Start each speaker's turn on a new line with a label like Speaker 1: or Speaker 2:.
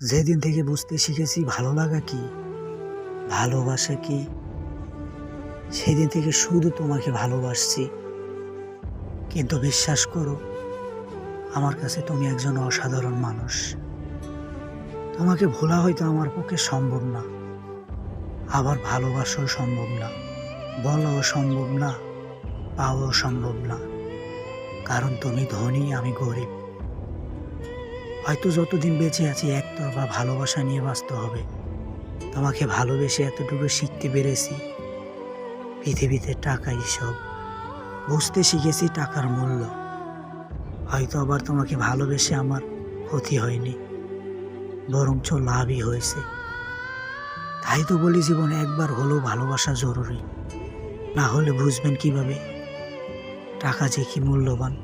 Speaker 1: যেদিন থেকে বুঝতে শিখেছি ভালো লাগা কি, ভালোবাসা কি, সেদিন থেকে শুধু তোমাকে ভালোবাসছি। কিন্তু বিশ্বাস করো, আমার কাছে তুমি একজন অসাধারণ মানুষ। তোমাকে ভোলা হয়তো আমার পক্ষে সম্ভব না, আবার ভালোবাসাও সম্ভব না, বলাও সম্ভব না, পাওয়াও সম্ভব না। কারণ তুমি ধনী, আমি গরিব। হয়তো যতদিন বেঁচে আছি, একতরফা ভালোবাসা নিয়ে বাঁচতে হবে। তোমাকে ভালোবেসে এতটুকু শিখতে পেরেছি। পৃথিবীতে টাকাই সব। বুঝতে শিখেছি টাকার মূল্য। হয়তো আবার তোমাকে ভালোবেসে আমার ক্ষতি হয়নি, বরঞ্চ লাভই হয়েছে। তাই তো বলি জীবনে একবার হলেও ভালোবাসা জরুরি। না হলে বুঝবেন কীভাবে? টাকা যে কি মূল্যবান।